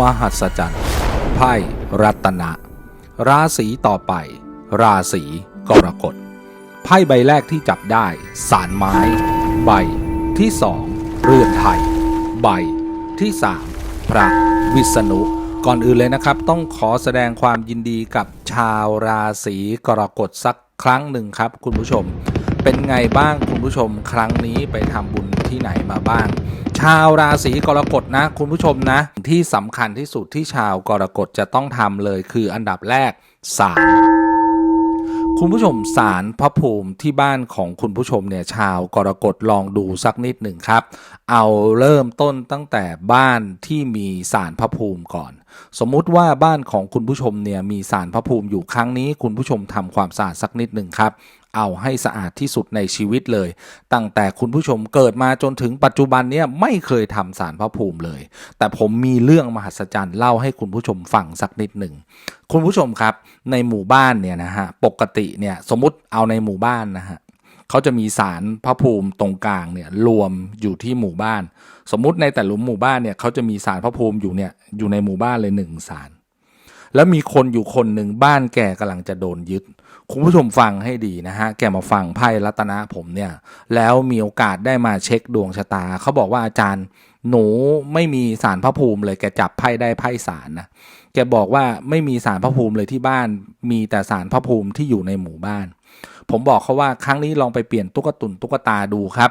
มหัศจรรย์ไพ่รัตนะ ราศีต่อไป ราศีกรกฎไพ่ใบแรกที่จับได้ สารไม้ ใบที่สองเรือนไทย ใบที่สามพระวิษณุก่อนอื่นเลยนะครับ ต้องขอแสดงความยินดีกับชาวราศีกรกฎสักครั้งหนึ่งครับ คุณผู้ชม เป็นไงบ้างคุณผู้ชม ครั้งนี้ไปทำบุญที่ไหนมาบ้าง ชาวราศีกรกฎนะ คุณผู้ชมนะ ที่สำคัญที่สุดที่ชาวกรกฎจะต้องทำเลยคืออันดับแรกศาลคุณผู้ชมสารพระภูมิที่บ้านของคุณผู้ชมเนี่ยชาวกรกฎลองดูสักนิดหนึ่งครับ เอาเริ่มต้นตั้งแต่บ้านที่มีสารพระภูมิก่อน สมมุติว่าบ้านของคุณผู้ชมเนี่ยมีสารพระภูมิอยู่ครั้งนี้ คุณผู้ชมทำความสะอาดสักนิดหนึ่งครับ เอาให้สะอาดที่สุดในชีวิตเลย ตั้งแต่คุณผู้ชมเกิดมาจนถึงปัจจุบันเนี่ยไม่เคยทำสารพระภูมิเลย แต่ผมมีเรื่องมหัศจรรย์เล่าให้คุณผู้ชมฟังสักนิดหนึ่งคุณผู้ชมครับในหมู่บ้านเนี่ยนะฮะปกติเนี่ยสมมติเอาในหมู่บ้านนะฮะเขาจะมีสารพระภูมิตรงกลางเนี่ยรวมอยู่ที่หมู่บ้าน สมมุติในแต่ละหมู่บ้านเนี่ยเขาจะมีสารพระภูมิอยู่เนี่ยอยู่ในหมู่บ้านเลยหนึ่งสารแล้วมีคนอยู่คนหนึ่งบ้านแกกำลังจะโดนยึด คุณผู้ชมฟังให้ดีนะฮะ แกมาฟังไพ่รัตนะผมเนี่ย แล้วมีโอกาสได้มาเช็คดวงชะตา เขาบอกว่าอาจารย์หนูไม่มีสารพระภูมิเลยแกจับไพ่ได้ไพ่สารนะ แกบอกว่าไม่มีสารพระภูมิเลยที่บ้าน มีแต่สารพระภูมิที่อยู่ในหมู่บ้าน ผมบอกเขาว่าครั้งนี้ลองไปเปลี่ยนตุ๊กตุนตุ๊กตาดูครับ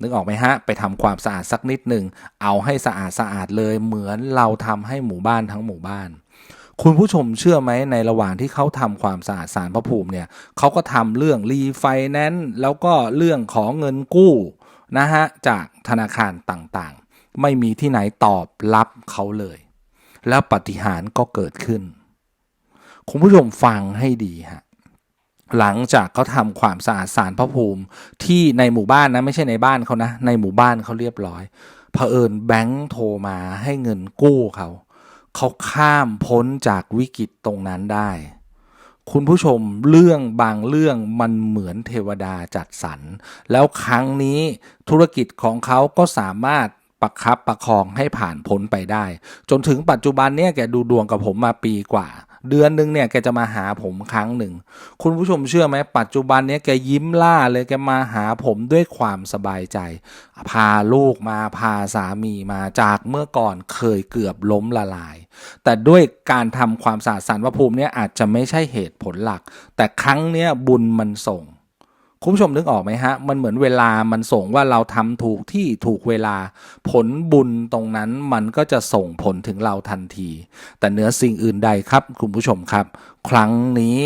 นึกออกไหมฮะ ไปทำความสะอาดสักนิดหนึ่ง เอาให้สะอาดสะอาดเลยเหมือนเราทำให้หมู่บ้านทั้งหมู่บ้าน คุณผู้ชมเชื่อไหมในระหว่างที่เขาทำความสะอาดสารพระภูมิเนี่ยเขาก็ทำเรื่องรีไฟแนนซ์แล้วก็เรื่องของเงินกู้นะฮะจากธนาคารต่างๆ ไม่มีที่ไหนตอบรับเขาเลย แล้วปฏิหารก็เกิดขึ้น คุณผู้ชมฟังให้ดีฮะหลังจากเขาทำความสะอาดสารพระภูมิที่ในหมู่บ้านนะไม่ใช่ในบ้านเขานะ ในหมู่บ้านเขาเรียบร้อยเผอิญแบงค์โทรมาให้เงินกู้เขา เขาข้ามพ้นจากวิกฤตตรงนั้นได้ คุณผู้ชมเรื่องบางเรื่องมันเหมือนเทวดาจัดสรร แล้วครั้งนี้ธุรกิจของเขาก็สามารถประคับประคองให้ผ่านพ้นไปได้ จนถึงปัจจุบันเนี่ยแกดูดวงกับผมมาปีกว่า เดือนหนึ่งเนี่ยแกจะมาหาผมครั้งหนึ่ง คุณผู้ชมเชื่อไหมปัจจุบันเนี้ยแกยิ้มล่าเลยแกมาหาผมด้วยความสบายใจ พาลูกมาพาสามีมาจากเมื่อก่อนเคยเกือบล้มละลาย แต่ด้วยการทำความสะอาดสารพระภูมิเนี่ยอาจจะไม่ใช่เหตุผลหลัก แต่ครั้งเนี้ยบุญมันส่ง คุณผู้ชมนึกออกไหมฮะ มันเหมือนเวลามันส่งว่าเราทำถูกที่ถูกเวลา ผลบุญตรงนั้นมันก็จะส่งผลถึงเราทันที แต่เหนือสิ่งอื่นใดครับ คุณผู้ชมครับ ครั้งนี้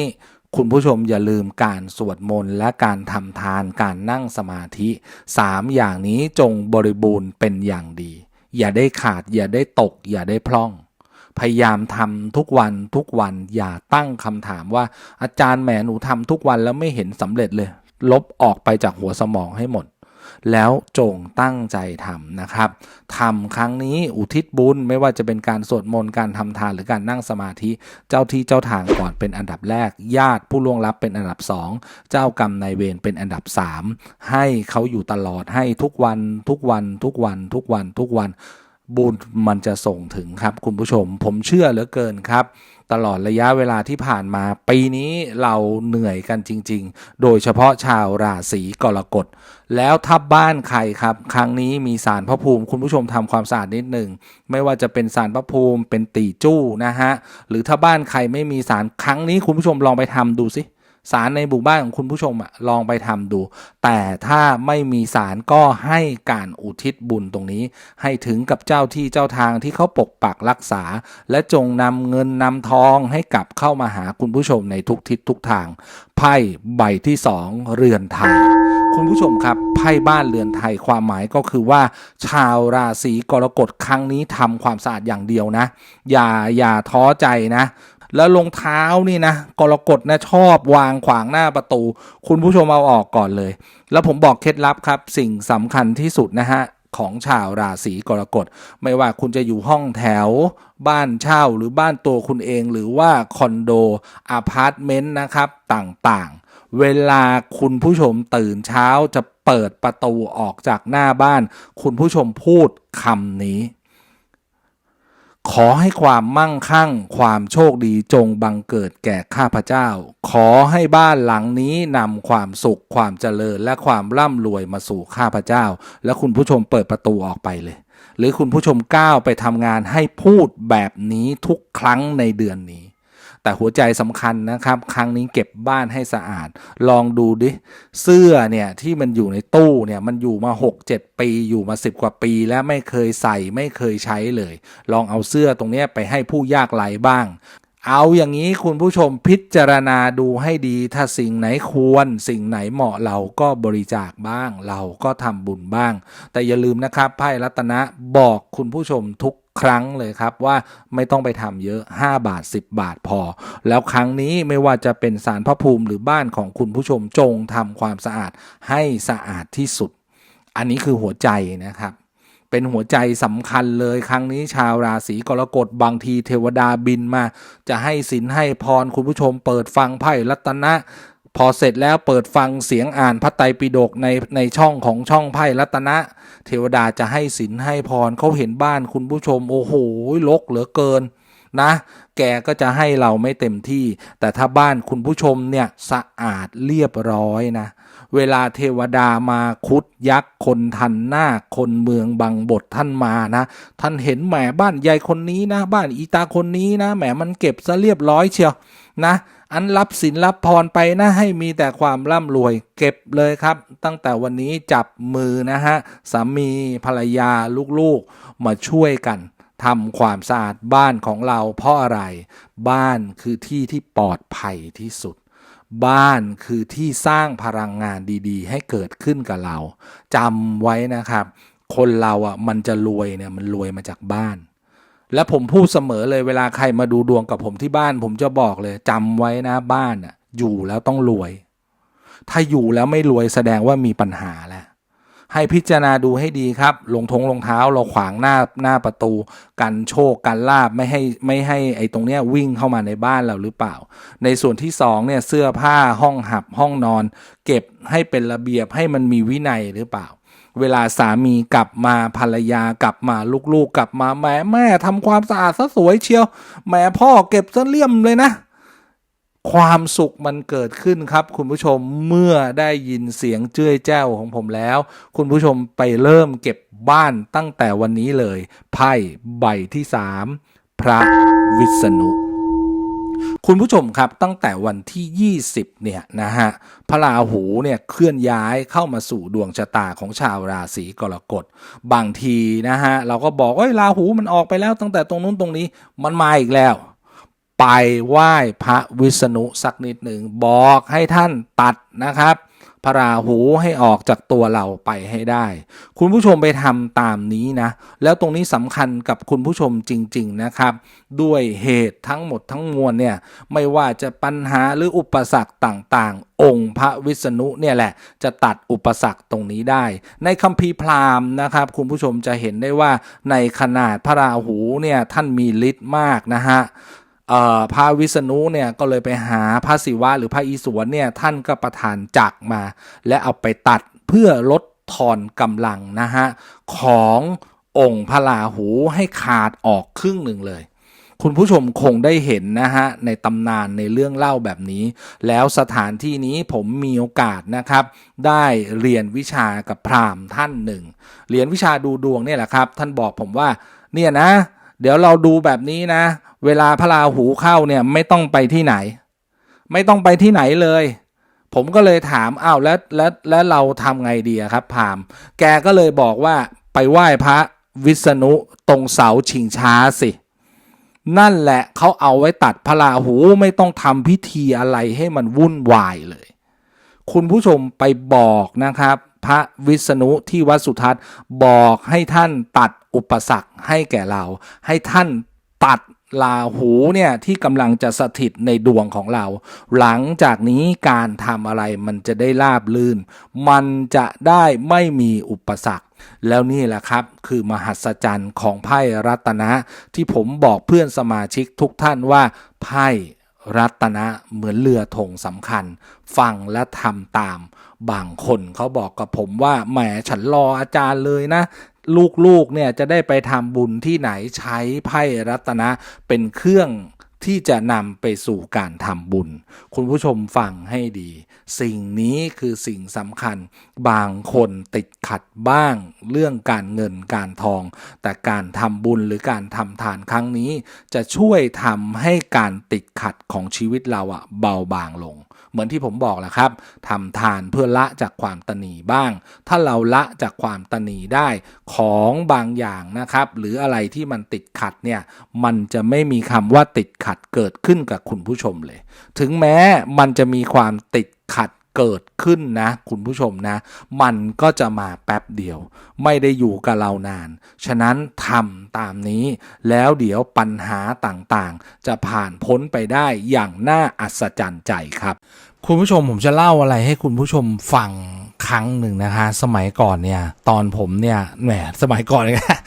คุณผู้ชมอย่าลืมการสวดมนต์และการทำทานการนั่งสมาธิสามอย่างนี้จงบริบูรณ์เป็นอย่างดี อย่าได้ขาด อย่าได้ตก อย่าได้พร่อง พยายามทำทุกวันทุกวันอย่าตั้งคำถามว่าอาจารย์แหมหนูทำทุกวันแล้วไม่เห็นสำเร็จเลย ลบออกไปจากหัวสมองให้หมด แล้วจงตั้งใจทำนะครับทำครั้งนี้อุทิศบุญไม่ว่าจะเป็นการสวดมนต์การทำทานหรือการนั่งสมาธิเจ้าที่เจ้าทางก่อนเป็นอันดับแรก ญาติผู้ล่วงลับเป็นอันดับสองเจ้ากรรมนายเวรเป็นอันดับสามให้เขาอยู่ตลอดให้ทุกวันทุกวันทุกวันทุกวันทุกวัน บุญมันจะส่งถึงครับคุณผู้ชม ผมเชื่อเหลือเกินครับ ตลอดระยะเวลาที่ผ่านมา ปีนี้เราเหนื่อยกันจริง ๆ โดยเฉพาะชาวราศีกรกฎแล้วถ้าบ้านใครครับ ครั้งนี้มีสารพระภูมิ คุณผู้ชมทำความสะอาดนิดหนึ่งไม่ว่าจะเป็นสารพระภูมิเป็นตีจู้นะฮะหรือถ้าบ้านใครไม่มีสารครั้งนี้คุณผู้ชมลองไปทำดูสิ สารในหมู่บ้านของคุณผู้ชมอะลองไปทำดู แต่ถ้าไม่มีสารก็ให้การอุทิศบุญตรงนี้ ให้ถึงกับเจ้าที่เจ้าทางที่เขาปกปักรักษา และจงนำเงินนำทองให้กลับเข้ามาหาคุณผู้ชมในทุกทิศทุกทาง ไพ่ใบที่สองเรือนไทย คุณผู้ชมครับไพ่บ้านเรือนไทยความหมายก็คือว่า ชาวราศีกรกฎครั้งนี้ทำความสะอาดอย่างเดียวนะ อย่าอย่าท้อใจนะ แล้วรองเท้านี่นะกรกฎนะชอบวางขวางหน้าประตู คุณผู้ชมเอาออกก่อนเลย แล้วผมบอกเคล็ดลับครับ สิ่งสำคัญที่สุดนะฮะของชาวราศีกรกฎ ไม่ว่าคุณจะอยู่ห้องแถว บ้านเช่าหรือบ้านตัวคุณเองหรือว่าคอนโดอพาร์ตเมนต์นะครับต่างๆ เวลาคุณผู้ชมตื่นเช้าจะเปิดประตูออกจากหน้าบ้าน คุณผู้ชมพูดคำนี้ ขอให้ความมั่งคั่ง ความโชคดีจงบังเกิดแก่ข้าพเจ้า ขอให้บ้านหลังนี้นำความสุขความเจริญและความร่ำรวยมาสู่ข้าพเจ้า และคุณผู้ชมเปิดประตูออกไปเลย หรือคุณผู้ชมก้าวไปทำงานให้พูดแบบนี้ทุกครั้งในเดือนนี้ แต่หัวใจสำคัญนะครับ ครั้งนี้เก็บบ้านให้สะอาด ลองดูดิ เสื้อเนี่ยที่มันอยู่ในตู้เนี่ยมันอยู่มา 6-7 ปีอยู่มา 10 กว่าปีแล้วไม่เคยใส่ไม่เคยใช้เลย ลองเอาเสื้อตรงนี้ไปให้ผู้ยากไร้บ้างเอาอย่างนี้คุณผู้ชมพิจารณาดูให้ดี ถ้าสิ่งไหนควร สิ่งไหนเหมาะเราก็บริจาคบ้าง เราก็ทำบุญบ้าง แต่อย่าลืมนะครับไพ่รัตนะบอกคุณผู้ชมทุก ครั้งเลยครับว่าไม่ต้องไปทำเยอะ 5 บาท 10 บาทพอ แล้วครั้งนี้ไม่ว่าจะเป็นสารพระภูมิหรือบ้านของคุณผู้ชมจงทำความสะอาดให้สะอาดที่สุด อันนี้คือหัวใจนะครับเป็นหัวใจสำคัญเลยครั้งนี้ชาวราศีกรกฎบางทีเทวดาบินมา จะให้สินให้พรคุณผู้ชมเปิดฟังไพ่รัตนะ พอเสร็จแล้วเปิดฟังเสียงอ่านพระไตรปิฎกในในช่องของช่องไพ่รัตนะ เทวดาจะให้สินให้พรเขาเห็นบ้านคุณผู้ชม โอ้โหลกเหลือเกินนะ แกก็จะให้เราไม่เต็มที่ แต่ถ้าบ้านคุณผู้ชมเนี่ยสะอาดเรียบร้อยนะ เวลาเทวดามาคุดยักษ์คนทันหน้าคนเมืองบางบทท่านมานะ ท่านเห็นแหมบ้านยายคนนี้นะ บ้านอีตาคนนี้นะแหมมันเก็บซะเรียบร้อยเชียวนะ อันรับสินรับพรไปนะให้มีแต่ความร่ำรวยเก็บเลยครับ ตั้งแต่วันนี้จับมือนะฮะสามีภรรยาลูกๆมาช่วยกันทำความสะอาดบ้านของเราเพราะอะไร บ้านคือที่ที่ปลอดภัยที่สุด บ้านคือที่สร้างพลังงานดีๆ ให้เกิดขึ้นกับเราจำไว้นะครับ คนเราอะมันจะรวยเนี่ยมันรวยมาจากบ้าน และผมพูดเสมอเลยเวลาใครมาดูดวงกับผมที่บ้าน ผมจะบอกเลยจำไว้นะบ้านอะ อยู่แล้วต้องรวย ถ้าอยู่แล้วไม่รวยแสดงว่ามีปัญหาแล้วให้พิจารณาดูให้ดีครับรองทงรองเท้าเราขวางหน้าหน้าประตู กันโชคกันลาบไม่ให้ไม่ให้ไอ้ตรงเนี้ยวิ่งเข้ามาในบ้านเราหรือเปล่า ในส่วนที่สองเนี่ยเสื้อผ้าห้องหับห้องนอน เก็บให้เป็นระเบียบให้มันมีวินัยหรือเปล่า เวลาสามีกลับมาภรรยากลับมาลูกๆกลับมาแม่แม่ทำความสะอาดซะสวยเชียวแม่พ่อเก็บซะเลี่ยมเลยนะ ความสุขมันเกิดขึ้นครับ คุณผู้ชมเมื่อได้ยินเสียงเจ้ยแจ้วของผมแล้ว คุณผู้ชมไปเริ่มเก็บบ้านตั้งแต่วันนี้เลย ไพ่ใบที่สามพระวิษณุ คุณผู้ชมครับตั้งแต่วันที่ 20 เนี่ยนะฮะพระราหูเนี่ยเคลื่อนย้ายเข้ามาสู่ดวงชะตาของชาวราศีกรกฎ บางทีนะฮะเราก็บอกว่าราหูมันออกไปแล้วตั้งแต่ตรงนู้นตรงนี้มันมาอีกแล้ว ไปไหว้พระวิษณุสักนิดหนึ่งบอกให้ท่านตัดนะครับ พระราหูให้ออกจากตัวเราไปให้ได้ คุณผู้ชมไปทำตามนี้นะ แล้วตรงนี้สำคัญกับคุณผู้ชมจริง ๆนะครับ ด้วยเหตุทั้งหมดทั้งมวลเนี่ยไม่ว่าจะปัญหาหรืออุปสรรคต่างๆ องค์พระวิษณุเนี่ยแหละจะตัดอุปสรรคตรงนี้ได้ ในคัมภีร์พราหมณ์นะครับ คุณผู้ชมจะเห็นได้ว่าในขนาดพระราหูเนี่ยท่านมีฤทธิ์มากนะฮะ พระวิษณุเนี่ยก็เลยไปหาพระศิวะหรือพระอิศวรเนี่ยท่านก็ประทานจักมา และเอาไปตัดเพื่อลดทอนกำลังนะฮะขององค์พระราหูให้ขาดออกครึ่งหนึ่งเลย คุณผู้ชมคงได้เห็นนะฮะในตำนานในเรื่องเล่าแบบนี้ แล้วสถานที่นี้ผมมีโอกาสนะครับ ได้เรียนวิชากับพราหมณ์ท่านหนึ่งเรียนวิชาดูดวงเนี่ยแหละครับ ท่านบอกผมว่าเนี่ยนะ เดี๋ยวเราดูแบบนี้นะ เวลาพระราหูเข้าเนี่ยไม่ต้องไปที่ไหน ไม่ต้องไปที่ไหนเลย ผมก็เลยถามอ้าวแล้วแล้วแล้วเราทำไงดีครับพาม แกก็เลยบอกว่าไปไหว้พระวิษณุตรงเสาชิงช้าสิ นั่นแหละเขาเอาไว้ตัดพระราหูไม่ต้องทำพิธีอะไรให้มันวุ่นวายเลย คุณผู้ชมไปบอกนะครับ พระวิษณุที่วัดสุทัศน์บอกให้ท่านตัดอุปสรรคให้แก่เรา ให้ท่านตัดราหูเนี่ยที่กำลังจะสถิตในดวงของเรา หลังจากนี้การทำอะไรมันจะได้ราบลื่น มันจะได้ไม่มีอุปสรรค แล้วนี่แหละครับ คือมหัศจรรย์ของไพ่รัตนะ ที่ผมบอกเพื่อนสมาชิกทุกท่านว่าไพ่รัตนะเหมือนเรือธงสำคัญ ฟังและทำตาม บางคนเขาบอกกับผมว่าแหมฉันรออาจารย์เลยนะ ลูกๆเนี่ยจะได้ไปทำบุญที่ไหนใช้ไพ่รัตนะเป็นเครื่องที่จะนำไปสู่การทำบุญ คุณผู้ชมฟังให้ดี สิ่งนี้คือสิ่งสำคัญ บางคนติดขัดบ้าง เรื่องการเงินการทอง แต่การทำบุญหรือการทำทานครั้งนี้ จะช่วยทำให้การติดขัดของชีวิตเราอะเบาบางลง เหมือนที่ผมบอกแหละครับทำทานเพื่อละจากความตนีบ้าง ถ้าเราละจากความตนีได้ของบางอย่างนะครับ หรืออะไรที่มันติดขัดเนี่ยมันจะไม่มีคำว่าติดขัดเกิดขึ้นกับคุณผู้ชมเลย ถึงแม้มันจะมีความติดขัดเกิดขึ้นนะ คุณผู้ชมนะ มันก็จะมาแป๊บเดียว ไม่ได้อยู่กับเรานาน ฉะนั้นทำ ตามนี้ แล้วเดี๋ยวปัญหาต่างๆ จะผ่านพ้นไปได้อย่างน่าอัศจรรย์ใจครับ คุณผู้ชมผมจะเล่าอะไรให้คุณผู้ชมฟังครั้งหนึ่งนะคะ สมัยก่อนเนี่ย ตอนผมเนี่ยแหมสมัยก่อนเนี่ย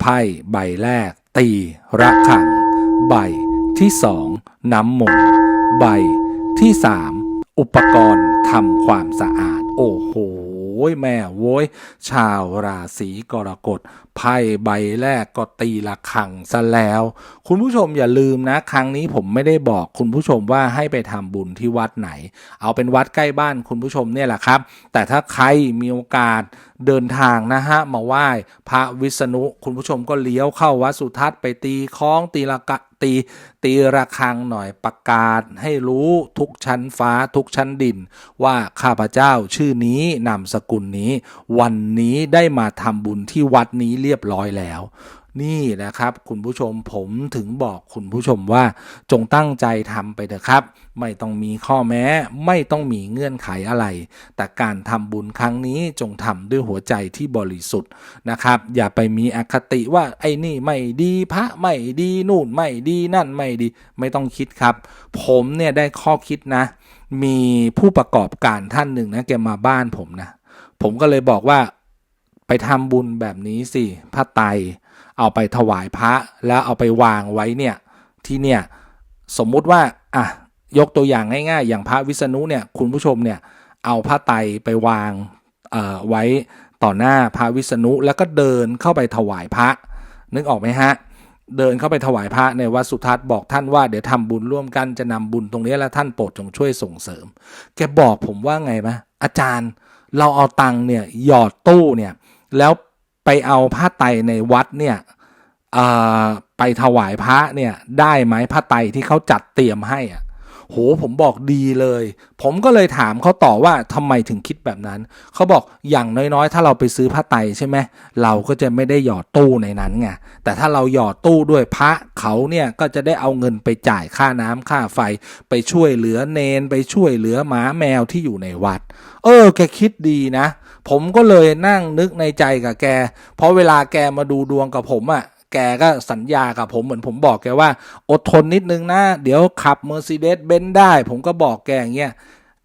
ไพ่ใบแรก ตีระฆัง ใบที่สองน้ำมนต์ใบที่สามอุปกรณ์ทำความสะอาด โอ้โหแม่โว้ย ชาวราศีกรกฎไพ่ใบแรกก็ตีละขังซะแล้ว คุณผู้ชมอย่าลืมนะ ครั้งนี้ผมไม่ได้บอกคุณผู้ชมว่าให้ไปทำบุญที่วัดไหน เอาเป็นวัดใกล้บ้านคุณผู้ชมเนี่ยแหละครับ แต่ถ้าใครมีโอกาส เดินทางนะฮะมาไหว้พระวิษณุ คุณผู้ชมก็เลี้ยวเข้าวัดสุทัศน์ไปตีคล้องตีละกะตีตีระฆังหน่อยประกาศให้รู้ทุกชั้นฟ้าทุกชั้นดิน ว่าข้าพเจ้าชื่อนี้นามสกุลนี้ วันนี้ได้มาทำบุญที่วัดนี้เรียบร้อยแล้ว นี่นะครับ คุณผู้ชมผมถึงบอกคุณผู้ชมว่า จงตั้งใจทำไปเถอะครับ ไม่ต้องมีข้อแม้ ไม่ต้องมีเงื่อนไขอะไร แต่การทำบุญครั้งนี้จงทำด้วยหัวใจที่บริสุทธิ์นะครับ อย่าไปมีอคติว่าไอ้นี่ไม่ดีพระไม่ดีนู่นไม่ดีนั่นไม่ดี ไม่ต้องคิดครับ ผมเนี่ยได้ข้อคิดนะ มีผู้ประกอบการท่านหนึ่งนะแกมาบ้านผมนะ ผมก็เลยบอกว่าไปทำบุญแบบนี้สิผ้าไตร เอาไปถวายพระแล้วเอาไปวางไว้เนี่ยที่เนี่ยสมมุติว่าอะยกตัวอย่างง่ายๆ อย่างพระวิษณุเนี่ยคุณผู้ชมเนี่ยเอาผ้าไตรไปวางเอ่อไว้ต่อหน้าพระวิษณุแล้วก็เดินเข้าไปถวายพระ นึกออกไหมฮะ เดินเข้าไปถวายพระในวัดสุทัศน์บอกท่านว่าเดี๋ยวทำบุญร่วมกันจะนำบุญตรงนี้แล้วท่านโปรดจงช่วยส่งเสริม แกบอกผมว่าไงไหมอาจารย์เราเอาตังค์เนี่ยหยอดตู้เนี่ยแล้ว ไปเอาผ้าไตรในวัดเนี่ยไปถวายพระเนี่ยได้ไหมผ้าไตรที่เขาจัดเตรียมให้อะโหผมบอกดีเลย ผมก็เลยถามเขาต่อว่าทำไมถึงคิดแบบนั้น เขาบอกอย่างน้อยๆ ถ้าเราไปซื้อผ้าไตใช่ไหมเราก็จะไม่ได้หยอดตู้ในนั้นไงแต่ถ้าเราหยอดตู้ด้วยพระเขาเนี่ยก็จะได้เอาเงินไปจ่ายค่าน้ำค่าไฟ ไปช่วยเหลือเนน ไปช่วยเหลือหมาแมวที่อยู่ในวัด เออ แกคิดดีนะ ผมก็เลยนั่งนึกในใจกับแก เพราะเวลาแกมาดูดวงกับผมอะ่ะแกก็สัญญากับผมเหมือนผมบอกแกว่า อดทนนิดนึงนะ เดี๋ยวขับ Mercedes b e n z ได้ ผมก็บอกแกอย่างเงี้ย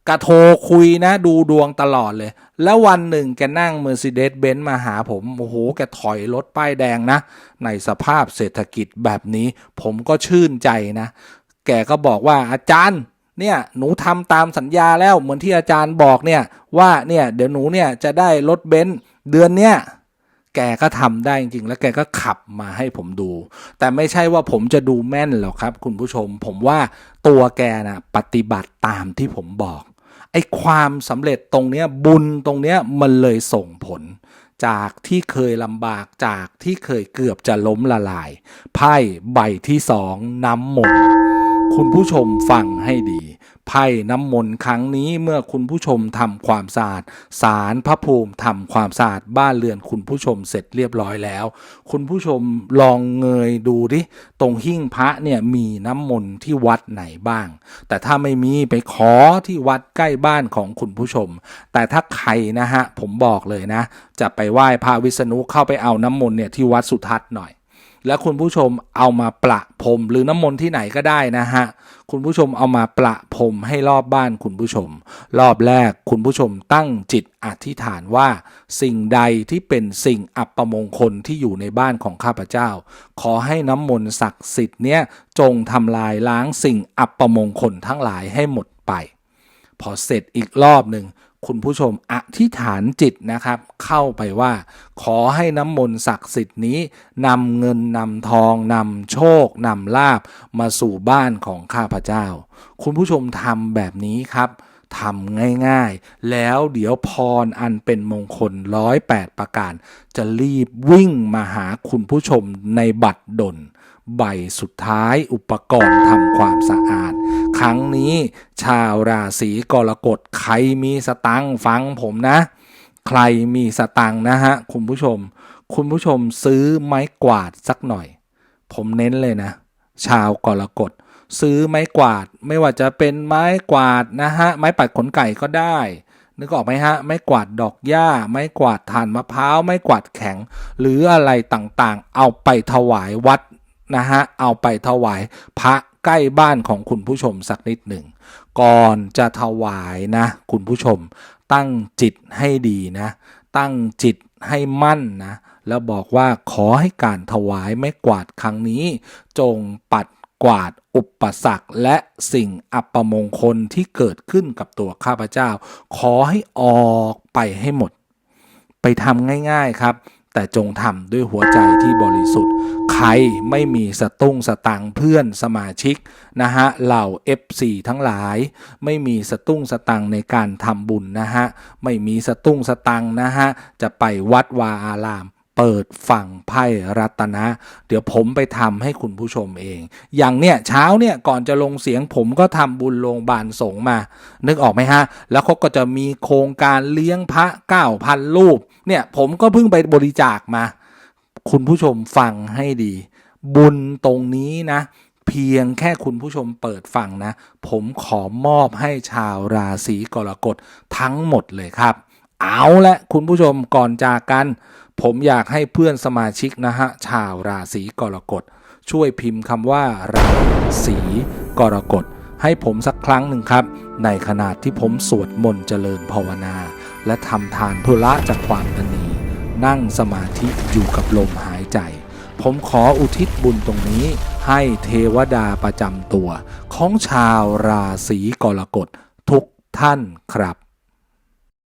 กระโทรคุยนะดูดวงตลอดเลย แล้ววันหนึ่งแกนั่ง Mercedes b e n z มาหาผม โอ้โห แกถอยรถป้ายแดงนะ ในสภาพเศรษฐกิจแบบนี้ ผมก็ชื่นใจนะ แกก็บอกว่าอาจารย์ เนี่ยหนูทำตามสัญญาแล้วเหมือนที่อาจารย์บอกเนี่ยว่าเนี่ยเดี๋ยวหนูเนี่ยจะได้รถเบนซ์เดือนเนี่ยแกก็ทำได้จริงๆ แล้วแกก็ขับมาให้ผมดู แต่ไม่ใช่ว่าผมจะดูแม่นหรอกครับ คุณผู้ชม ผมว่าตัวแกนะปฏิบัติตามที่ผมบอกไอ้ความสำเร็จตรงเนี้ยบุญตรงเนี้ยมันเลยส่งผล จากที่เคยลำบากจากที่เคยเกือบจะล้มละลาย ไพ่ใบที่สองน้ำมน คุณผู้ชมฟังให้ดี ไพ่น้ำมนต์ครั้งนี้เมื่อคุณผู้ชมทำความสะอาดสารพระภูมิทำความสะอาดบ้านเรือนคุณผู้ชมเสร็จเรียบร้อยแล้ว คุณผู้ชมลองเงยดูดิตรงหิ้งพระเนี่ยมีน้ำมนต์ที่วัดไหนบ้าง แต่ถ้าไม่มีไปขอที่วัดใกล้บ้านของคุณผู้ชม แต่ถ้าใครนะฮะผมบอกเลยนะ จะไปไหว้พระวิษณุเข้าไปเอาน้ำมนต์เนี่ยที่วัดสุทัศน์หน่อย แล้วคุณผู้ชมเอามาประพรมหรือน้ำมนต์ที่ไหนก็ได้นะฮะ คุณผู้ชมเอามาประพรมให้รอบบ้านคุณผู้ชม รอบแรกคุณผู้ชมตั้งจิตอธิษฐานว่า สิ่งใดที่เป็นสิ่งอัปมงคลที่อยู่ในบ้านของข้าพเจ้า ขอให้น้ำมนต์ศักดิ์สิทธิ์เนี้ยจงทำลายล้างสิ่งอัปมงคลทั้งหลายให้หมดไป พอเสร็จอีกรอบหนึ่ง คุณผู้ชมอธิษฐานจิตนะครับ เข้าไปว่า ขอให้น้ำมนต์ศักดิ์สิทธิ์นี้นำเงินนำทองนำโชคนำลาบมาสู่บ้านของข้าพเจ้า คุณผู้ชมทำแบบนี้ครับทำง่ายๆ แล้วเดี๋ยวพรอันเป็นมงคลร้อยแปดประการ จะรีบวิ่งมาหาคุณผู้ชมในบัตรดล ใบสุดท้ายอุปกรณ์ทำความสะอาด ครั้งนี้ชาวราศีกรกฎใครมีสตังฟังผมนะ ใครมีสตังนะฮะ คุณผู้ชม คุณผู้ชมซื้อไม้กวาดสักหน่อย ผมเน้นเลยนะ ชาวกรกฎซื้อไม้กวาด ไม่ว่าจะเป็นไม้กวาดนะฮะ ไม้ปัดขนไก่ก็ได้นึกออกไหมฮะไม้กวาดดอกหญ้า ไม้กวาดถ่านมะพร้าวไม้กวาดแข็ง หรืออะไรต่างๆ เอาไปถวายวัด นะฮะเอาไปถวายพระใกล้บ้านของคุณผู้ชมสักนิดหนึ่ง ก่อนจะถวายนะคุณผู้ชม ตั้งจิตให้ดีนะ ตั้งจิตให้มั่นนะ แล้วบอกว่าขอให้การถวายไม้กวาดครั้งนี้ จงปัดกวาดอุปสรรคและสิ่งอัปมงคลที่เกิดขึ้นกับตัวข้าพเจ้า ขอให้ออกไปให้หมด ไปทำง่าย ๆครับ แต่จงทำด้วยหัวใจที่บริสุทธิ์ ใครไม่มีสตุ้งสตังเพื่อนสมาชิกนะฮะเหล่า F4 ทั้งหลาย ไม่มีสตุ้งสตังในการทำบุญนะฮะไม่มีสตุ้งสตังนะฮะจะไปวัดวาอารามเปิดฝั่งไพ่รัตนะ เดี๋ยวผมไปทำให้คุณผู้ชมเอง อย่างเนี้ยเช้าเนี่ยก่อนจะลงเสียงผมก็ทำบุญโรงพยาบาลสงมา นึกออกไหมฮะ แล้วเขาก็จะมีโครงการเลี้ยงพระ9,000รูป เนี่ยผมก็เพิ่งไปบริจาคมา คุณผู้ชมฟังให้ดี บุญตรงนี้นะ เพียงแค่คุณผู้ชมเปิดฟังนะ ผมขอมอบให้ชาวราศีกรกฎทั้งหมดเลยครับ เอาละคุณผู้ชมก่อนจากกัน ผมอยากให้เพื่อนสมาชิกนะฮะ ชาวราศีกรกฎช่วยพิมพ์คำว่าราศีกรกฎให้ผมสักครั้งหนึ่งครับ ในขณะที่ผมสวดมนต์เจริญภาวนา และทำทานธุระจากความตนี นั่งสมาธิอยู่กับลมหายใจ ผมขออุทิศบุญตรงนี้ให้เทวดาประจำตัว ของชาวราศีกรกฎทุกท่านครับ